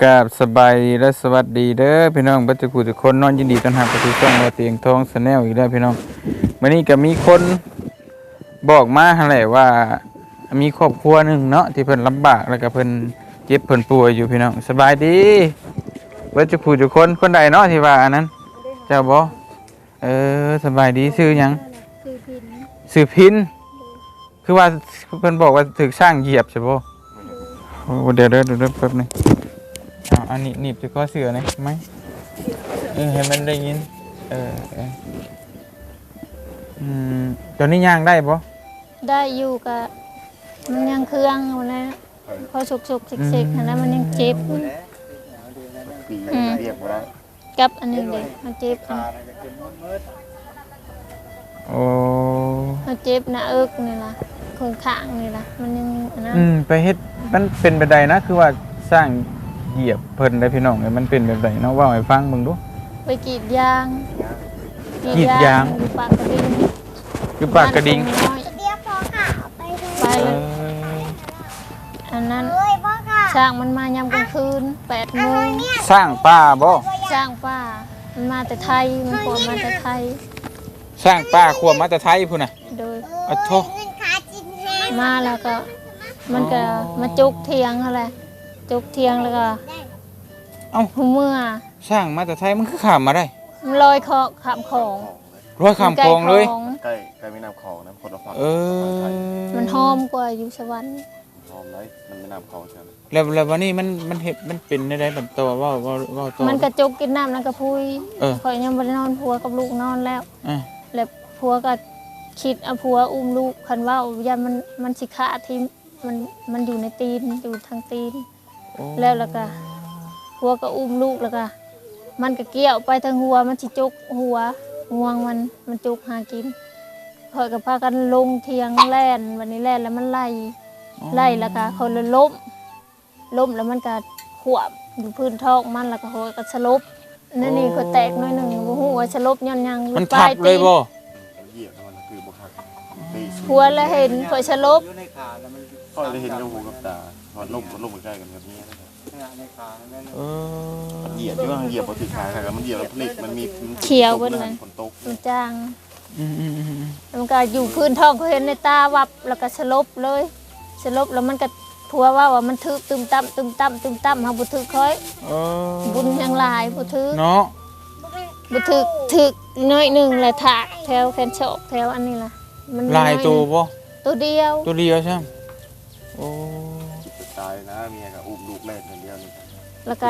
กราบสบายดีและสวัสดีเด้อพี่น้องบัจจุกุทุกคนนอนยินดีต้อนรับเข้าสู่ช่องว่าเตียงทองชาแนลอีกแล้วพี่น้องวันนี้ก็มีคนบอกมาหั่นแหละว่า มีครอบครัวหนึ่งเนาะที่เพิ่นลำบากแล้วก็เพิ่นเจ็บเพิ่นป่วยอยู่พี่น้องสบายดีบัจจุกุทุกคนคนใดเนาะที่ว่าอันนั้น เจ้าบ่เออสบายดีชื่อหยังคือพินชื่อพิน คือว่าเพิ่นบอกว่าถึกสร้างเหยียบใช่บ่โอ้เดี๋ยวเดี๋ยวเดี๋ยวแป๊บหนึง อันนี้หนีบจะก็เสือนะไหมเออให้มันได้ยิน เออเอออืมตอนนี้ย่างได้บ่ได้อยู่กับมันยังเครื่องอยู่นะพอสุกสุกๆสิกๆแล้วมันยังเจ็บปีอืมเรียกว่ากับอันนี้เลยมันเจ็บอันโอ้มันเจ็บหน้าอิกนี่ล่ะข้างข้างนี่ล่ะมันยังอันนั้นอืมไปเฮ็ดมันเป็นไปได้นะคือว่าสร้าง เหยียบเพิ่นได้พี่น้องเอ้ยมันเป็นแบบใดเนาะเว่าให้ฟังเบิ่งดู ไปกรีดยางกรีดยาง อยู่ปากกระดิ่งคือปากกระดิ่งบ้านตน้อยเดี๋ยวพ่อค่ะไปดูไปเอเลยออันนั้นเฮ้ยพ่อค่ะช่างมันมายามกลางคืนแปดโมงสร้างป้าบ่ช่างป้ามันมาแต่ไทยมันขอมาแต่ไทย สร้างป้าขวบมาแต่ไทยพุ่นน่ะโดยอะโทเงินขาจินแห้งมาแล้วก็ มันก็มาจุกเทียงอะไร จุกเทียงแล้วก็เอ้าหูเมื่อสร้างมาแต่ไทยมันคือข้ามมาได้มันลอยคอขามของร้อยข้ามคลองเลยใกของใกล้ใกล้แม่น้ำคลองนะคนละฝั่งเออมันหอมกว่าอยู่สวรรค์หอมไรมันแม่น้ำคลองใช่ไหมแล้วแล้ววันนี้มันมันเห็ดมันเป็นได้ไดบัดตัวเว่าเว่าเว่าตัว มันกระจุกกินน้ำแล้วก็พุยเออคอยยังบ่ได้นอนผัวกับลูกนอนแล้ว อะแล้วผัวก็คิดเอาผัวอุ้มลูกคันว่ายันมันมันสิขาที่มันมันอยู่ในตีนอยู่ทางตีนโอ้ แล้วแล้วก็ผัวก็อุ้มลูกแล้วก็มันก็เกี่ยวไปทางหัวมันสิจุกหัวงวงมันมันจุกหากินคอยกับพากันลงเทียงแล่นวันนี้แล่นแล้วมันไล่ไล่แล้วก็คนละล้มล้มแล้วมันก็ขวบอยู่พื้นท้องมันแล้วก็โหยก็สลบนั่นนี่ก็แตกหน้อยหนึ่งบ่ฮู้ว่าสลบย้อนหยังมันทับเลยบ่มันเหยียบแล้วมันคือบุคักตีผัวแล้วเห็นข่อยสลบก็เลยเห็นกับหูกับตา พอล่มล่มใกล้กันแบบนี้นะครับเออมันเหยียบที่ว่าเหยียบพอถึงขาครับมันเหยียบแล้วพลิกมันมีมันเขียวเบิดเลย ฝนตกมันจางอืมอืมอืมอืมมันก็อยู่พื้นท้องเขาเห็นในตาวับแล้วก็สลบเลยสลบแล้วมันก็ผัวว่าว่ามันทึกตึมตั้มตึมตั้มตึมตั้มเฮาบ่ทึกค่อย เออบุญยังหลายบ่ทึก เนาะบ่ทึกทึกน้อยหนึงแหละถากแถวแขนโชกแถวอันนี้ล่ะ มันลายตัวบ่ตัวเดียวตัวเดียวใช่ไหมโอ้จิตจะตาย นะเมียกับอุ้มลูกแรกคนเดียวนี่แล้วก็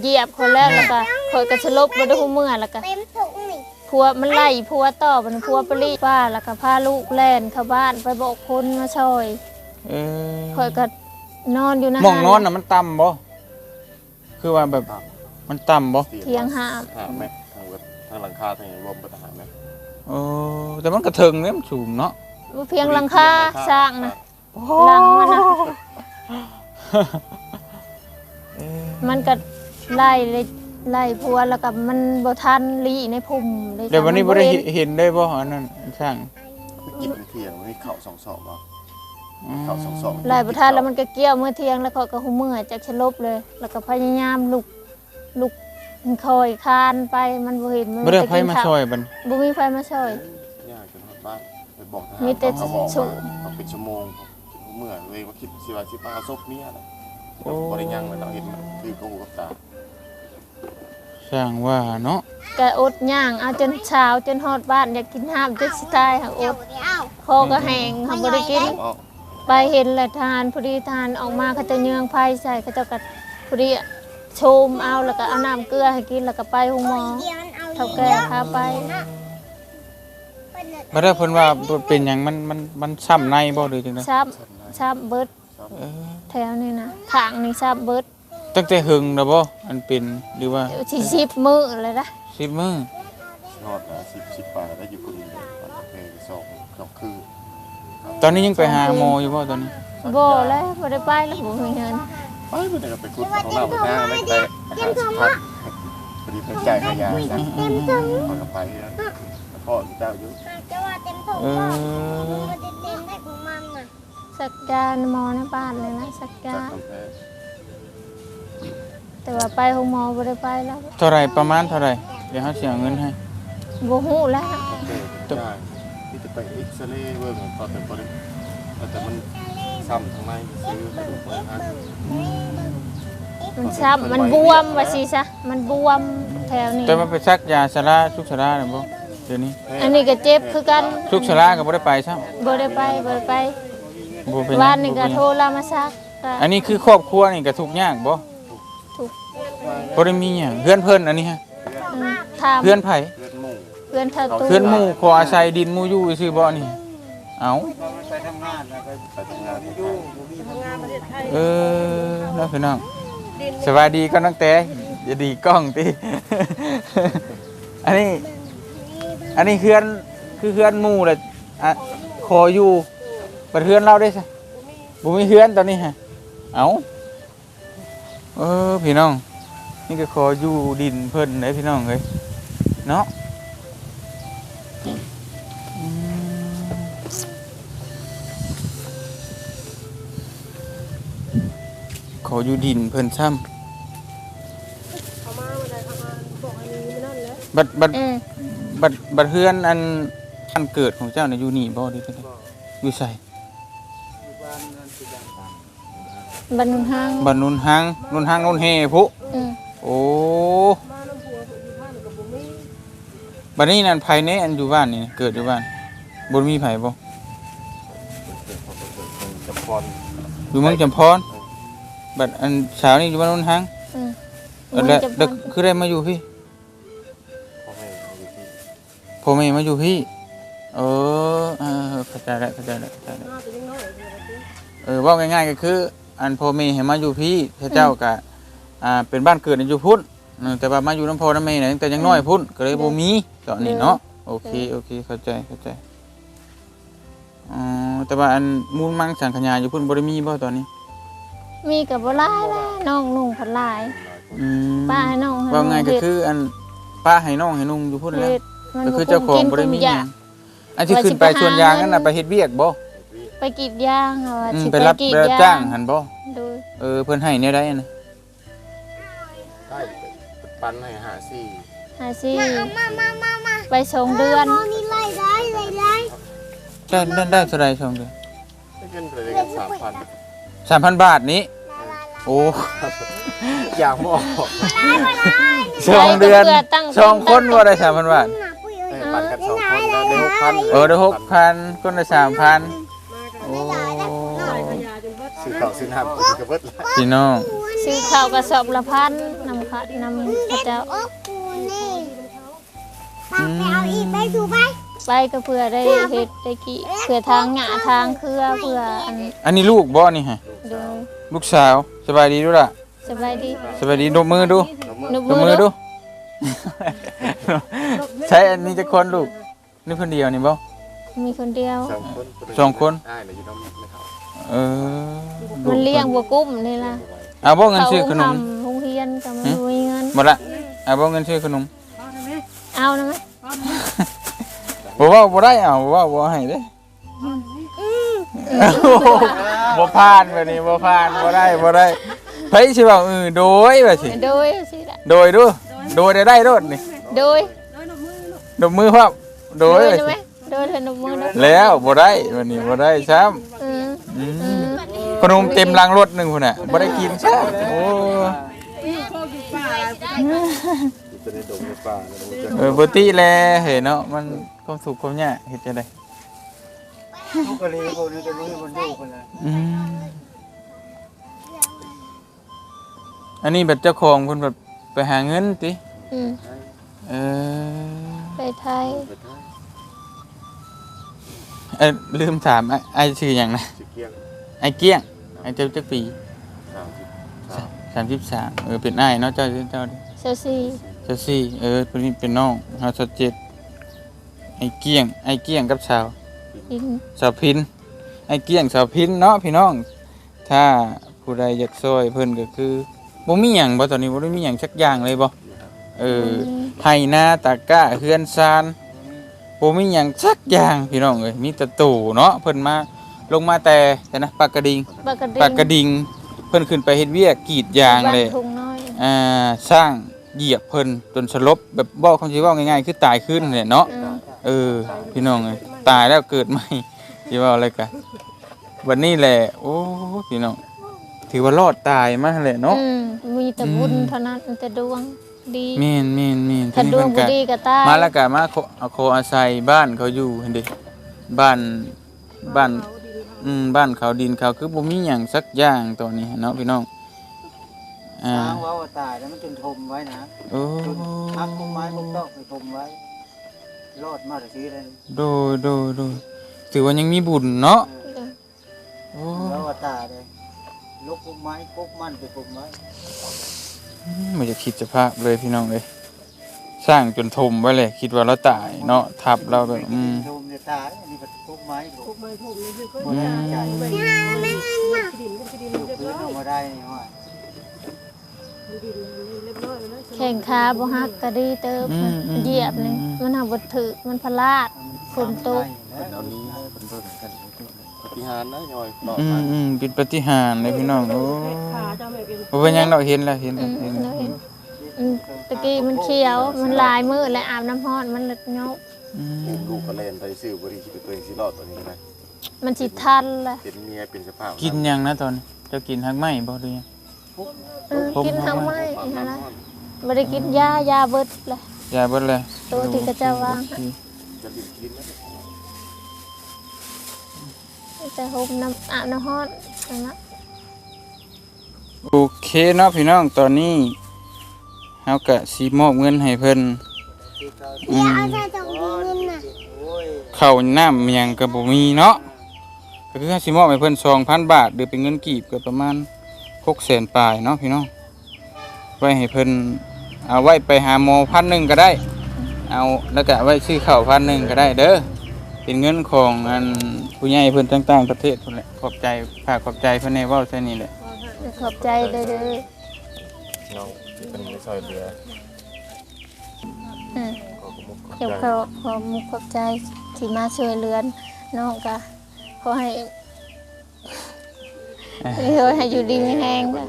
เหยียบคนแรกแล้วก็ข่อยก็สลบบ่ได้ฮู้เมื่อแล้วก็เต็มถุงนี่ผัวมันไล่ผัวต่อมันผัวไปรีป้าแล้วก็พาลูกแล่นเข้าบ้านไปบอกคนมาช่วยเออข่อยก็นอนอยู่นะหมองนอนน่ะมันต่ำบ่คือว่าแบบมันต่ำบ่เทียงหามหามไหมทางทางหลังคาทางรวมปัญหาไหมเออแต่มันกระเทิงเนี่ยมันสูงเนาะบ่เพียงหลังคาสร้างนะหลังมันนะเออ มันก็ไล่เลยไล่ผัวแล้วก็มันบ่ทันลีในพุ่มเลยเดี๋ยววันนี้บ่ได้เห็เห็นได้บ่อันนั้นช่างกินเที่ยงมันมีเข่าสองศอกเหรออืมเข่าสองศอกไล่บ่ทันแล้วมันก็เกี่ยวมื้อเที่ยงแล้วเขาก็หูเมื่อจากสลบเลย แล้วก็พยายามลุกลุกคอยคานไปมันบ่เห็นมันบ่ได้ปไผกินมาข้วช่วยบัดบ่มีไฟมาช่วยยากจนหมดบ้านไปบอกทหารมีแต่เขาบอกฉุว่าต้องเป็นชั่วโมง เมื่อเลยว่าคิดสิว่าสิมาซบเมียนะโอ้ บริยังเลยเราเห็นมันคือกับหูกับตาช่างว่าเนาะก็อดย่างเอาจนเช้าจนฮอดบ้านอยากกินห้ามจนสิตายค่ะอเดี๋ยวดเดี๋ยวคอก็แห้งเขาบ่ได้กินอ๋อไปเห็นแหละทานพอดีทานออกมาเขาจะเยืองไฟใส่เขาจะกัดพอดีโชมเอาแล้วก็เอาน้ำเกลือให้กินแล้วก็ไปห้องหมอเดี๋ยวมันเอาเท่าแก่พาไปบ่ได้เพิ่นว่าเป็นหยังมันมันมันช้ำในบ่หรือจังได๋ซับ ซับเบิดเออแถวนี้นะขางนี่ซับเบิดตั้งแต่หึงแล้วบ่อันเป็นหรือว่าสิสิบมือเลยนะ10มื้อรอดนะสิบสิบปลาได้อยู่คนเดียวตอนเพลสองสองคือตอนนี้ยังไปหาหมออยู่บ่ตอนนี้บ่แล้วบ่ได้ไปแล้วบ่มีเงินไปไปไหนก็ไปคุดของเราไปหน้าไม่ไปอาหารสุพัฒน์พอดีเพิ่งจ่ายขยาจ้ะพอกับไปแล้วพ่อเจ้าอยู่จะว่าเต็มถุงเอก็อ สักยาหมอในบ้านเลยนะสักจากยากำแพงแต่ว่าไปห้องหมอบ่ได้ไปแล้วเท่าไหรประมาณเท่าไหรเดี๋ยวเขาเสียเงินให้ บ่ฮู้แล้ว โอเคได้ที่จะไปเอ็กซเรย์เบิ่งตอนแต่พอดีแต่มันซ้ำทางในซื้อกระดูกเปิดอันมันช้ำมันบวมว่าสิซะมันบวมแถวนี้แต่มันไปซักยาสาราชุกสาราเนี่ยบ่เดี๋ยวนี้ อันนี้ก็เจ็บคือกันชุกสาราก็บ่ได้ไปใช่บ่ได้ไปบ่ได้ไป บ่เป็นหยังวันนี้ก็บ่เป็นหยังโทรลามาซักก็อันนี้คือครอบครัวนี่ก็ทุกข์ยากบ่ทุกข์บ่ได้มีหยังเพื่อนเพิ่นอันนี้ฮะอืมถามเพื่อนไผเลือดหมูเพื่อนเธอตู้เพื่อนหมู่ขออาศัยดินหมู่อยู่ซื่อบ่นี่เอ้าไปทำงานอยู่เออน้องพี่น้องสวัสดีก็น้องแต่อย่าดีกล้องติ อันนี้ อันนี้เฮือนคือเฮือนหมู่แหละอะขออยู่ บัดเฮือนเราได้ซะบ่มีเฮือนตอนนี้ฮะเอ้าเออพี่น้อง นี่ก็ขออยู่ดินเพิ่นเด้พี่น้องเอ้ยเนาะอืมขออยู่ดินเพิ่นซ้ำบัดบัดอืมบัดบัดเฮือนอันอันเกิดของเจ้าเนี่ยอยู่นี่บ่ดีเด้ออยู่ใส่ บรรนุนห้างบัดนุนหางนุนหางนุนเฮพุอืมโอ้บัดนี้นั่นภายในอันอยู่บ้านนี่เกิดอยู่บ้านบ่มีไผบ่จะพรอยู่เมืองจำพรบัดอันสาวนี่อยู่บ้านนุนหางอืมเออแล้วมันจะแล้วคือได้มาอยู่พี่พ่อแม่อยู่ที่พ่อแม่มาอยู่พี่เออเออเข้าใจแล้วเข้าใจแล้วเข้าใจแล้วเออเว่าง่ายๆก็คือ อันพ่อแม่ให้มาอยู่พี่พระเจ้าก็อ่าเป็นบ้านเกิดอยู่พุ่นเออแต่ว่ามาอยู่น้ำพ่อน้ำแม่เนี่ยตั้งแต่ยังน้อยพุ่นก็เลยบ่มีตอนนี้เนาะโอเคโอเคเข้าใจเข้าใจอ๋อแต่ว่าอันมูลมังสังขยาอยู่พุ่นบ่ได้มีบ่ตอนนี้ มีกับบ่หลายแหละน้องนุ่งผัดหลายอืมป้าให้น้องให้ว่าไงก็เฮ็ดคืออันป้าให้น้องให้นุ่งอยู่พุ่นแล้วเฮ็ดมันก็บ่คือเจ้าของกินบ่ได้มีกุหยายังอันที่ว่าสิขึ้นไปไปหาสวนยางนั่นน่ะเงินไปเฮ็ดเวียกบ่ ไปกรีดยางค่ะว่าอืมสิไปรับกรีดไปรับยจ้างหันบ่โดยเออเพิ่นให้แนวใดอะนะได้ปันให้หาสี่หาสิมามามามาไปสองเดือนมองนี่ไล่ได้ไล่ได้ได้ได้ได้เท่าไหร่ช่องเดือนได้เงินไปเลยกันสามพัน3,000บาทนี้ โอ้อยากมออกช่องเดือนไปก็พื่ตั้งช่องคนบ่ได้3,000บาท หนาปุ้ยเอ้ยให้ปันกันสองคนแล้วได้หกพันเออได้6,000คนละ3,000โอ้ซื้อ ข้าวซื้อน้ำกับเบิดละพี่น้องซื้อข้าวกระสอบละพันนำค่ะนำพระเจ้าโอ้กูนี่ไปไปเอาอีกไปถูไปไปก็เพื่อได้เฮ็ดได้กี่เพื่อทางหญ้าทางเครือเพื่ออันอันนี้ลูกบ่นี่ฮะดูลูกสาวสบายดีดูล่ะสบายดีสบายดีดมมือดูนุบดมมืมืออดูดู ใช้อันนี้จะคนลูกนี่คนเดียวนี่บ่มีคนเดียว สองคนสองคน ได้เลยอยู่น้ำไม่เท่า Ừ. เออมันเลี้ยงบัวกุ้มนี่ล่ะเอาบ่เงินซื้อขนมเขาทำโรงเรียนก็ไม่มีเงินบ่ละเอาบ่เงินซื้อขนมเอานะไหมบ่เว่าบ่ได้เอาบ่เว่าบ่ให้เด้บ่ผ่านแบบนี้บ่ผ่านบ่ได้บ่ได้ไผสิว่าเออโดยว่าสิโดยสิละโดยดูโดยได้ได้โดดนี่โดยดมมือพร้อมโดยนะว่าไหมสิโดยเธอนบมือโดยแล้วบ่ได้วันนี้บ่ได้ซ้ำอืมอือืมม ขนมเต็มลังรถหนึงพุ่นน่ะบ่ได้กินซ้ำโอ้จะได้ดมในป่าแล้วมันจะเออบ่ติแลเฮ้ยเนาะมันความสุขความยากเฮ็ดจังได๋ลูกกะลีคนนี้จะรู้คนดูคนละอืมอันนี้แบบเจ้าของเพิ่นแบบไปหาเงินติอืมเออไปไทยเอ้ยลืมถามไอ้ไอ้ชื่อหยังนะ สิ เกียงไอ้เกี้ยง ไอ้เจ้าจักปีสามสิบสาม33เออเป็นอ้ายเนาะเจ้าเจ้าเซลซีเจ้าสี่เออเป็นเป็นน้องเฮาสดเจ็ดไอ้เกี้ยง ไอ้เกี้ยงกับสาว อินสาวพิน ไอ้เกี้ยงสาวพินเนาะพี่น้อง ถ้าผู้ใดอยากซอยเพิ่นก็คือบ่มีหยังบ่ตอนนี้บ่ได้มีหยังสักอย่างเลยบ่เออไห้นาตะกร้าเฮือนซานบ่มีหยังสักอย่างพี่น้องเอ้ยมีแต่ตู่เนาะเพิ่นมา ลงมาแต่แต่นะปากกระดิ่งปากกระดิ่งปากกระดิ่งเพิ่นขึ้นไปเฮ็ดเวียกกรีดยางเลยบ้นทุ่งน้อยอ่าสร้างเหยียบเพิ่นจนสลบแบบเว้าคำสิเว้าง่ายๆคือตายขึ้นแหละเนาะ อืมเออพี่น้องเอ้ยตายแล้วเกิดใหม่สิเว้าอะไรกันวันนี้แหละ โอ้พี่น้องถือว่ารอดตายมาแหละเนาะ อืมมีแต่บุญอืม เท่านั้นมีแต่ดวงดีแม่นแม่นแม่นถ้าดวงเพิ่บ่นก็ดีก็ตายมาแล้วก็มาขอเอาขออาศัยบ้านเขาอยู่เห็นดิบ้านบ้าน อืมบ้านเขาดินเขาคือบ่มีหยังสักอย่างตอนนี้เนาะพี่น้องอ่าทางว่าว่าตายแล้วมันจนทมไว้นะโอ้ทักพวกไม้พวกดอกไปทมไว้ รอดมาแต่ทีเลยโดยโดยโดยถือว่ายังมีบุญเนาะโอ้แล้วว่าตายเลยลกพวกไม้พวกมันไปทมไว้ ไม่จะคิดสภาพเลยพี่น้องเลย สร้างจนทมไว้เลย คิดว่าเราตายเนาะทับเราแบบอืมทมเนี่ยตายอันนี้เป็นพวกไม้พวกไม้ทมนี่คือคนอืมใจพื้นออกมาได้นี่ว่าแข่งขาบ่ฮักก็ดีเติบอืมอืมเหยียบนี่มันหักบ่ถึกมันพลาด ฝนตก เป็นเอานี้เป็นเบิ่งกันปฏิหารนะย่อยรอดอืมามอืมเป็นปฏิหารย์เลยพี่น้องโอ้บ่เป็นหยังเราเห็นแล้วเห็นอืแล้วมเห็นแล้แล้ววเห็น อืมตะกี้มันเขียว มันลายมืดและอาบน้ำร้อนมันเลยเงาอืมลูกก็เล่นไปซื้อบริคิดว่าตัวเองสิรอดตัวนี้นะมันสิทันแหละเป็นเมียเป็นสภาพกินยังนะตอนนี้เจะกินฮักไหมบ่หรือยังเออกินทางไม้นะบ่ได้กินยายาเบิดเลยยาเบิดเลยตัวที่กระจะวางจะกินกินนะแต่ห่มน้ำอาบน้ำร้อนนั่นนะโอเคเนาะพี่น้องตอนนี้ เฮาก็สิมอบเงินให้เพิ่นอืมถ้าต้องมีเงินน่ะโอ้ยข้าวน้ำหยังก็บ่มีเนาะก็คือเฮาสิมอบให้เพิ่น2,000 บาทหรือเป็นเงินกีบก็ประมาณ600,000ปลายเนาะพี่น้องไว้ให้เพิ่นเอาไว้ไปหาหมอพันหนึ่งก็ได้ เอาแล้วก็ไว้ซื้อข้าวพันหนึ่งก็ได้เด้อ เป็นเงินของอันผู้ใหญ่เพิ่นต่างๆประเทศพุ่นแหละขอบใจฝากขอบใจเพิ่นในเว้าใส่นี่แหละขอบใจเด้อเด้อ น้องที่เป็นซอยเรืออืมก็กมุกเก็บขอขอมุกขอบใจที่มาช่วยเรือนน้องก็ขอให้ขอให้อยู่ดีมีแรงนะ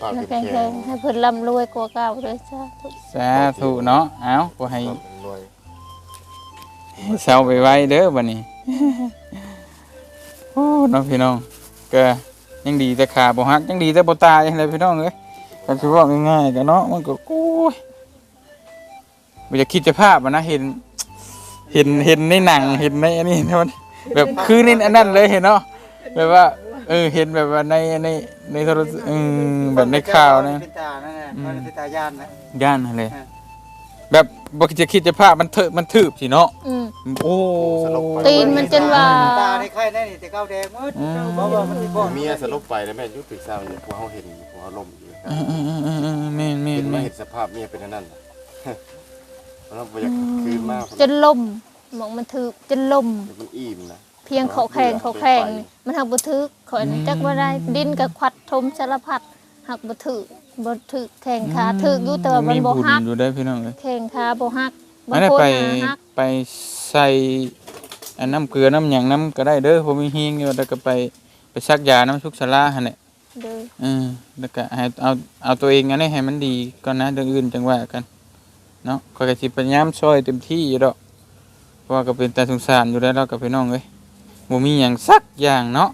ปากให้เป็นแข็งแข็แรงงให้เพิ่นร่ำรวยกว่าเก่าเลยจ้าธุสาธุเนาะเอาขอให้รวยเศร้าไปไว้เด้อบัดนี้ โอ้น้องพี่น้องก็ยังดีแต่ขาบ่หักยังดีแต่บ่ตายอะไรพี่น้องเอ้ย ก็สิว่าง่ายๆก็เนาะมันก็โอ้ยบ่จะคิดจะภาพอะนะเห็น เห็นเห็นในหนังเห็นในอันนี้นะมันแบบคือในอันนั้นเลยเห็นเนาะแบบว่า เออเห็นแบบว่าในในในโทรศัพท์เออแบบในข่าวนะเป็นตานั่นแหละมันเป็นตาย่านนะย่านอะไร แบบบ่จะคิดจะภาพมันเถอะมันถืบสิเนาะอืม โอ้ตีนมันจนว่า ตาในไข่ได้นี่แต่เก้าแดงหมดอืมเพราะว่ามันมีบ่อนเมียสลบไปแล้วแม่ยุติสร้างอยู่พวกเขาเห็นพวกเขาล้มอยู่อืมอืมอืมอืมอืมแม่นแม่เห็นนมาแม่นเห็นสภาพเมียเป็นอันนั้นน่ะ แล้วบ่อยากคืนมากจนลมหมองมันถึกจนลมมันอิ่มนะเพียงเขาแข่งเขาแข่งมันหักบ่ถึกขอยนี่จักว่าได้ดินกับควัดทมสารพัดหักบ่ถึก บ่ถึกแข่งขาถึกอยู่แต่ว่ามันบ่บุญฮัก อยู่ได้พี่น้องเลยแข่งขาบ่ฮักบาอังนนั้นคนไปน่ะฮักไปใส่อันน้ำเกลือน้ำหยังน้ำก็ได้เด้อผมมีเฮงอยู่แล้วก็ไปไปซักยาน้ำชุกชะลาหั่นแหละ เด้ออืมแล้วก็ให้เอาเอาตัวเองอันนี้ให้มันดีก่อนนะเรื่องอื่นจังว่ากันเนาะข้อยก็สิพยายามช่วยเต็มที่อยู่ดอกเพราะว่าก็เป็นแต่สงสารอยู่แล้วเรากับพี่น้องเอ้ยบ่มีหยังสักอย่างเนาะ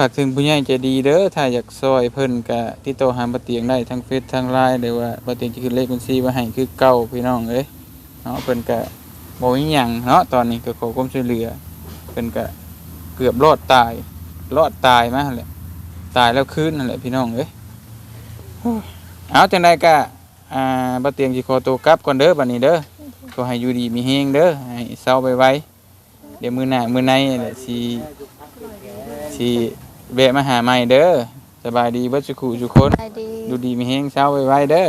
ฝากถึงผู้ใหญ่ใจดีเด้อถ้าอยากซอยเพิ่นก็ติดต่อหาบ่เตียงได้ทั้งเฟซทั้ง LINE หรือว่าบ่เตียงจะขึ้นเลขบัญชีมาให้คือเก่าพี่น้องเอ้ยเนาะเพิ่นก็บ่มีหยังเนาะตอนนี้ก็ขอความช่วยเหลือเพิ่นก็เกือบรอดตายรอดตายมาหั่นแหละตายแล้วคืนนั่นแหละพี่น้องเอ้ยอ้ยเอาจังไดก็อ่าบ่เตียงสิขอตัวกลับก่อนเด้อบัดนี้เด้อขอให้อยู่ดีมีแฮงเด้อให้เศร้าไวๆเดี๋ยวมื้อหน้ามื้อในนี่แหละสิสิ แวะมาหาใหม่เด้อสบายดีเบิดสุขุทุกคนไปดีอยู่ดีมีแฮงเศร้าไวๆเด้อ